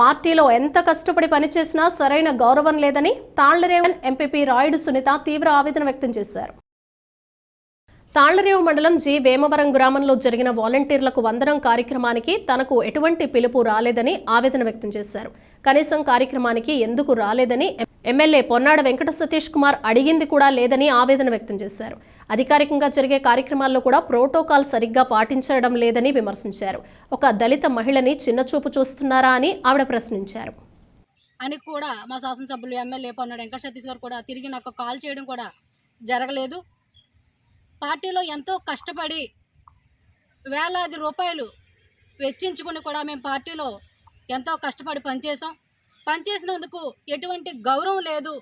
పార్టీలో ఎంత కష్టపడి పనిచేసినా సరైన గౌరవం లేదని తాళ్ళరేవన్ ఎంపీపీ రాయుడు సునీత తీవ్ర ఆవేదన వ్యక్తం చేశారు. తాళ్ళరేవు మండలం జి. వేమవరం గ్రామంలో జరిగిన వాలంటీర్లకు వందనం కార్యక్రమానికి తనకు ఎటువంటి పిలుపు రాలేదని ఆవేదన వ్యక్తం చేశారు. కనీసం కార్యక్రమానికి ఎందుకు రాలేదని ఎమ్మెల్యే పొన్నాడ వెంకట సతీష్ కుమార్ అడిగింది కూడా లేదని ఆవేదన వ్యక్తం చేశారు. అధికారికంగా జరిగే కార్యక్రమాల్లో కూడా ప్రోటోకాల్ సరిగ్గా పాటించడం లేదని విమర్శించారు. ఒక దళిత మహిళని చిన్నచూపు చూస్తున్నారా అని ఆవిడ ప్రశ్నించారు. అని కూడా మా శాసనసభ్యులు ఎమ్మెల్యే పొన్నాడు వెంకట సతీష్ గారు కూడా తిరిగి నాకు కాల్ చేయడం కూడా జరగలేదు. పార్టీలో ఎంతో కష్టపడి వేలాది రూపాయలు వెచ్చించుకుని కూడా మేము పార్టీలో ఎంతో కష్టపడి పనిచేసాం పనిచేసినందుకు ఎటువంటి గౌరవం లేదు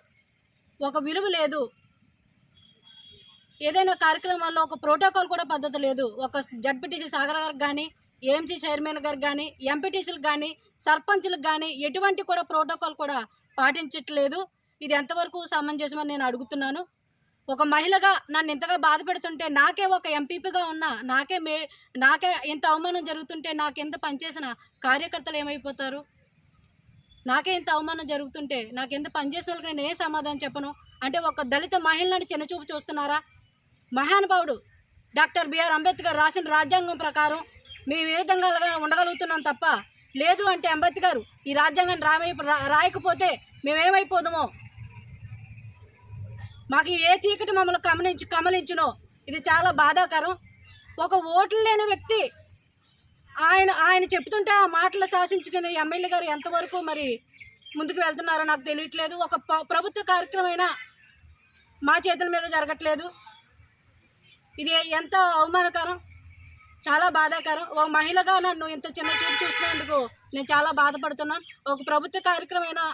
ఒక విలువ లేదు. ఏదైనా కార్యక్రమాల్లో ఒక ప్రోటోకాల్ కూడా పద్ధతి లేదు. ఒక జడ్పీటీసీ సాగర్ గారికి కానీ ఏఎంసీ చైర్మన్ గారికి కానీ ఎంపీటీసీలకు కానీ సర్పంచ్లకు కానీ ఎటువంటి కూడా ప్రోటోకాల్ కూడా పాటించట్లేదు. ఇది ఎంతవరకు సమంజసమని నేను అడుగుతున్నాను. ఒక మహిళగా నన్ను ఇంతగా బాధ పెడుతుంటే నాకే ఒక ఎంపీపీగా ఉన్నా నాకే మే నాకే ఇంత అవమానం జరుగుతుంటే నాకెంత పనిచేసిన కార్యకర్తలు ఏమైపోతారు? నాకే ఇంత అవమానం జరుగుతుంటే నాకెంత పనిచేసిన వాళ్ళకి నేను ఏ సమాధానం చెప్పను? అంటే ఒక దళిత మహిళని చిన్నచూపు చూస్తున్నారా? మహానుభావుడు డాక్టర్ బిఆర్ అంబేద్కర్ రాసిన రాజ్యాంగం ప్రకారం మేము ఏ విధంగా ఉండగలుగుతున్నాం తప్ప లేదు అంటే అంబేద్కర్ ఈ రాజ్యాంగాన్ని రామై రా- రాయకపోతే మేమేమైపోదామో? మాకు ఏ చీకటి మమ్మల్ని గమనించి కమలించునో ఇది చాలా బాధాకరం. ఒక ఓట్లు లేని వ్యక్తి ఆయన ఆయన చెప్తుంటే ఆ మాటలు శాసించుకునే ఎమ్మెల్యే గారు ఎంతవరకు మరి ముందుకు వెళ్తున్నారో నాకు తెలియట్లేదు. ఒక ప్రభుత్వ కార్యక్రమం మా చేతుల మీద జరగట్లేదు. ఇది ఎంత అవమానకరం? చాలా బాధాకరం. ఒక మహిళగా నన్ను ఇంత చిన్న చూపు చూసినందుకు నేను చాలా బాధపడుతున్నాను. ఒక ప్రభుత్వ కార్యక్రమైనా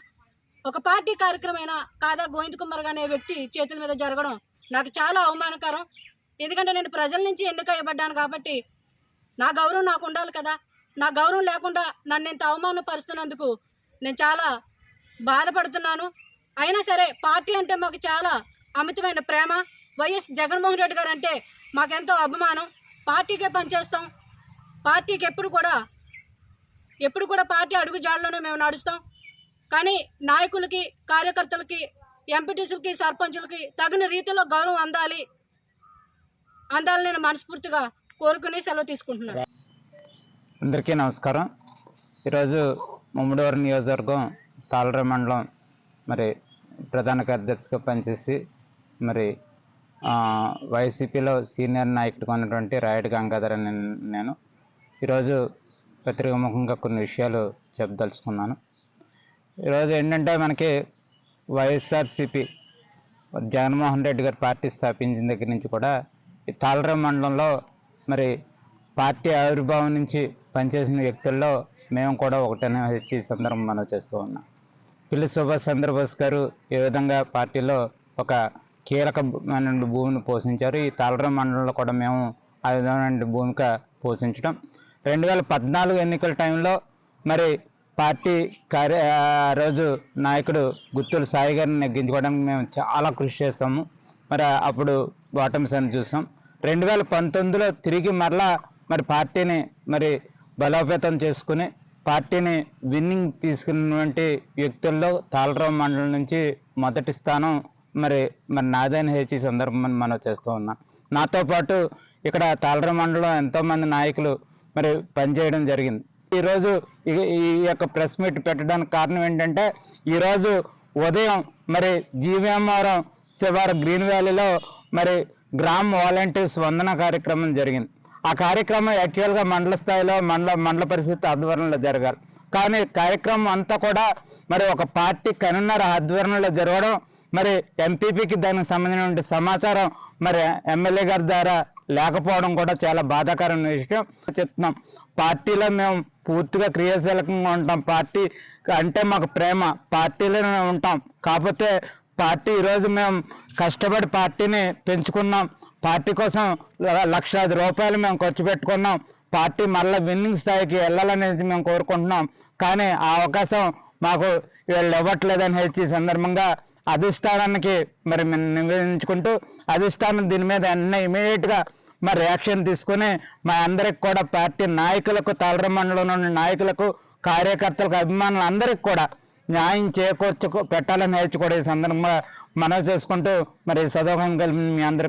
ఒక పార్టీ కార్యక్రమైన కాదా గోవింద్ కుమార్ అనే వ్యక్తి చేతుల మీద జరగడం నాకు చాలా అవమానకరం. ఎందుకంటే నేను ప్రజల నుంచి ఎన్నికయ్యబడ్డాను కాబట్టి నా గౌరవం నాకు ఉండాలి కదా. నా గౌరవం లేకుండా నన్ను ఇంత అవమానపరుస్తున్నందుకు నేను చాలా బాధపడుతున్నాను. అయినా సరే పార్టీ అంటే మాకు చాలా అమితమైన ప్రేమ. వైఎస్ జగన్మోహన్ రెడ్డి గారు అంటే మాకెంతో అభిమానం. పార్టీకే పనిచేస్తాం. పార్టీకి ఎప్పుడు కూడా ఎప్పుడు కూడా పార్టీ అడుగు జాడలోనే మేము నడుస్తాం. కానీ నాయకులకి కార్యకర్తలకి ఎంపీటీసీలకి సర్పంచులకి తగిన రీతిలో గౌరవం అందాలి. అందాలని నేను మనస్ఫూర్తిగా కోరుకుని సెలవు తీసుకుంటున్నాను. అందరికీ నమస్కారం. ఈరోజు ముమ్మడివారి నియోజకవర్గం తాళర మండలం మరి ప్రధాన కార్యదర్శిగా పనిచేసి మరి వైసీపీలో సీనియర్ నాయకుడిగా ఉన్నటువంటి రాయుడు గంగాధర్ అని నేను. ఈరోజు పత్రికాముఖంగా కొన్ని విషయాలు చెప్పదలుచుకున్నాను. ఈరోజు ఏంటంటే మనకి వైఎస్ఆర్సిపి జగన్మోహన్ రెడ్డి గారు పార్టీ స్థాపించిన దగ్గర నుంచి కూడా ఈ తాళరం మండలంలో మరి పార్టీ ఆవిర్భావం నుంచి పనిచేసిన వ్యక్తుల్లో మేము కూడా ఒకటనే హెచ్చి సందర్భం మనం చేస్తూ ఉన్నాం. పిల్లి సుభాష్ చంద్రబోస్ గారు ఏ విధంగా పార్టీలో ఒక కీలకమైన భూమిని పోషించారు. ఈ తాళరం మండలంలో కూడా మేము ఆ విధమైన భూమిక పోషించడం. రెండు వేల పద్నాలుగు ఎన్నికల టైంలో మరి పార్టీ కార్య ఆ రోజు నాయకుడు గుత్తుల సాయి గారిని నెగ్గించుకోవడానికి మేము చాలా కృషి చేస్తాము. మరి అప్పుడు ఓటమి సని చూసాం రెండు వేల పంతొమ్మిదిలో తిరిగి మరలా మరి పార్టీని మరి బలోపేతం చేసుకుని పార్టీని విన్నింగ్ తీసుకున్నటువంటి వ్యక్తుల్లో తాళరావు మండలం నుంచి మొదటి స్థానం మరి మరి నాదైన హెచ్ ఈ సందర్భం మనం చేస్తూ ఉన్నాం. నాతో పాటు ఇక్కడ తాళరావు మండలం ఎంతోమంది నాయకులు మరి పనిచేయడం జరిగింది. ఈరోజు ఈ- యొక్క ప్రెస్ మీట్ పెట్టడానికి కారణం ఏంటంటే ఈరోజు ఉదయం మరి జీవేమవరం శివారు గ్రీన్ వ్యాలీలో మరి గ్రామ వాలంటీర్స్ వందన కార్యక్రమం జరిగింది. ఆ కార్యక్రమం యాక్చువల్గా మండల స్థాయిలో మండల మండల పరిస్థితి ఆధ్వర్యంలో జరగాలి. కానీ కార్యక్రమం అంతా కూడా మరి ఒక పార్టీ కనున్నర ఆధ్వర్యంలో జరగడం మరి ఎంపీపీకి దానికి సంబంధించిన సమాచారం మరి ఎమ్మెల్యే గారి ద్వారా లేకపోవడం కూడా చాలా బాధాకరమైన విషయం. చెప్తున్నాం. పార్టీలో మేము పూర్తిగా క్రియాశీలకంగా ఉంటాం. పార్టీ అంటే మాకు ప్రేమ. పార్టీలోనే ఉంటాం. కాకపోతే పార్టీ ఈరోజు మేము కష్టపడి పార్టీని పెంచుకున్నాం. పార్టీ కోసం లక్షాది రూపాయలు మేము ఖర్చు పెట్టుకున్నాం. పార్టీ మళ్ళీ విన్నింగ్ స్థాయికి వెళ్ళాలనేది మేము కోరుకుంటున్నాం. కానీ ఆ అవకాశం మాకు వీళ్ళు ఇవ్వట్లేదని హెచ్చి సందర్భంగా అధిష్టానానికి మరి మేము నివేదించుకుంటూ అధిష్టానం దీని మీద అన్నీ ఇమీడియట్గా మరి యాక్షన్ తీసుకుని మా అందరికి కూడా పార్టీ నాయకులకు తాళర మండలంలోని నాయకులకు కార్యకర్తలకు అభిమానులు అందరికి కూడా న్యాయం చేకూర్చు పెట్టాలని నేర్చుకోవడం ఈ సందర్భంగా మనవి చేసుకుంటూ మరి సదోహం కలిపి మీ అందరికి